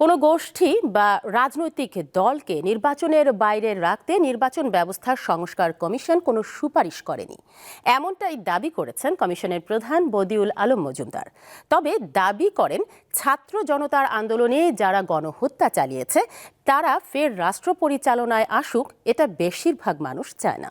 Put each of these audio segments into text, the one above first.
কোনো গোষ্ঠী বা রাজনৈতিক দলকে নির্বাচনের বাইরে রাখতে নির্বাচন ব্যবস্থার সংস্কার কমিশন কোনো সুপারিশ করেনি। এমনটাই দাবি করেছেন কমিশনের প্রধান বদিউল আলম মজুমদার। তবে দাবি করেন, ছাত্র জনতার আন্দোলনে যারা গণহত্যা চালিয়েছে, তারা ফের রাষ্ট্র পরিচালনায় আসুক, এটা বেশিরভাগ মানুষ চায় না।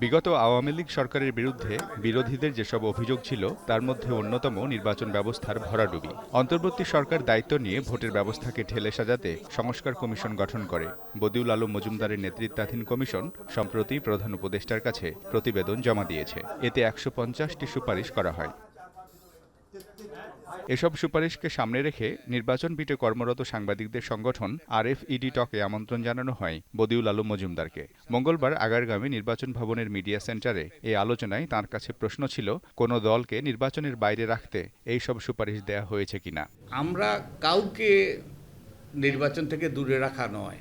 বিগত আওয়ামী লীগ সরকারের বিরুদ্ধে বিরোধীদের যেসব অভিযোগ ছিল, তার মধ্যে অন্যতম নির্বাচন ব্যবস্থার ভরাডুবি। অন্তর্বর্তী সরকার দায়িত্ব নিয়ে ভোটের ব্যবস্থাকে ঠেলে সাজাতে সংস্কার কমিশন গঠন করে। বদিউল আলম মজুমদারের নেতৃত্বাধীন কমিশন সম্প্রতি প্রধান উপদেষ্টার কাছে প্রতিবেদন জমা দিয়েছে। এতে একশো পঞ্চাশটি সুপারিশ করা হয়। এসব সুপারিশকে সামনে রেখে নির্বাচন পিঠে কর্মরত সাংবাদিকদের সংগঠন আরএফইডি টকে আমন্ত্রণ জানানো হয় বদিউল আলম মজুমদারকে। মঙ্গলবার আগারগামী নির্বাচন ভবনের মিডিয়া সেন্টারে এই আলোচনায় তার কাছে প্রশ্ন ছিল, কোনো দলকে নির্বাচনের বাইরে রাখতে এই সব সুপারিশ দেয়া হয়েছে কিনা? আমরা কাউকে নির্বাচন থেকে দূরে রাখা নয়।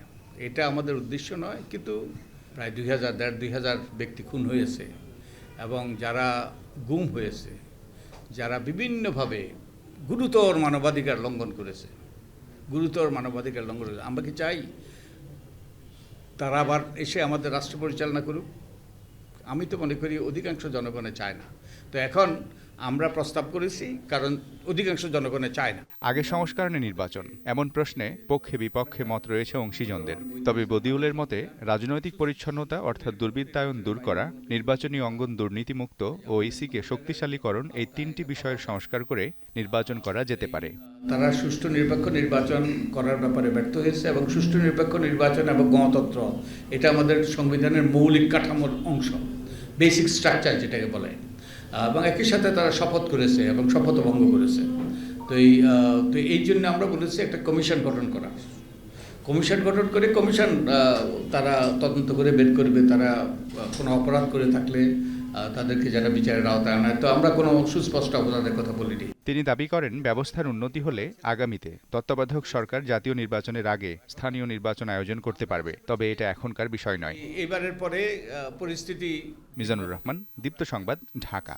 এটা আমাদের উদ্দেশ্য নয়, কিন্তু প্রায় দুই হাজার, দেড় দুই হাজার ব্যক্তি খুন হয়েছে এবং যারা গুম হয়েছে, যারা বিভিন্নভাবে গুরুতর মানবাধিকার লঙ্ঘন করেছে। গুরুতর মানবাধিকার লঙ্ঘন করেছে। আমরা কি চাই? তারা আবার এসে আমাদের রাষ্ট্র পরিচালনা করুক। আমি তো মনে করি অধিকাংশ জনগণে চায় না। তো এখন আমরা প্রস্তাব করেছি কারণ অধিকাংশ জনগণে চায় না। আগে সংস্করণে নির্বাচন এমন প্রশ্নে পক্ষে বিপক্ষে মত রয়েছে অংশীজনদের। তবে বদিউলের মতে রাজনৈতিক পরিচ্ছন্নতা অর্থাৎ দুর্বৃত্তায়ন দূর করা নির্বাচনী অঙ্গন দুর্নীতিমুক্ত ও ইসিকে শক্তিশালীকরণ এই তিনটি বিষয়ের সংস্কার করে নির্বাচন করা যেতে পারে। তারা সুষ্ঠু নিরপেক্ষ নির্বাচন করার ব্যাপারে ব্যর্থ হয়েছে এবং সুষ্ঠু নিরপেক্ষ নির্বাচন এবং গণতন্ত্র এটা আমাদের সংবিধানের মৌলিক কাঠামোর অংশ বেসিক স্ট্রাকচার যেটাকে বলে। এবং একই সাথে তারা শপথ করেছে এবং শপথ ভঙ্গ করেছে। তো এই তো এই জন্য আমরা বলেছি একটা কমিশন গঠন করা। কমিশন গঠন করে কমিশন তারা তদন্ত করে বের করবে, তারা কোনো অপরাধ করে থাকলে তাদেরকে যারা বিচারের আওতায় আনা তো আমরা কোনো সুস্পষ্ট অবদানের কথা বলিনি। তিনি দাবি করেন ব্যবস্থার উন্নতি হলে আগামীতে তত্ত্বাবধায়ক সরকার জাতীয় নির্বাচনের আগে স্থানীয় নির্বাচন আয়োজন করতে পারবে। তবে এটা এখনকার বিষয় নয়। এবারের পরে পরিস্থিতি মিজানুর রহমান দীপ্ত সংবাদ ঢাকা।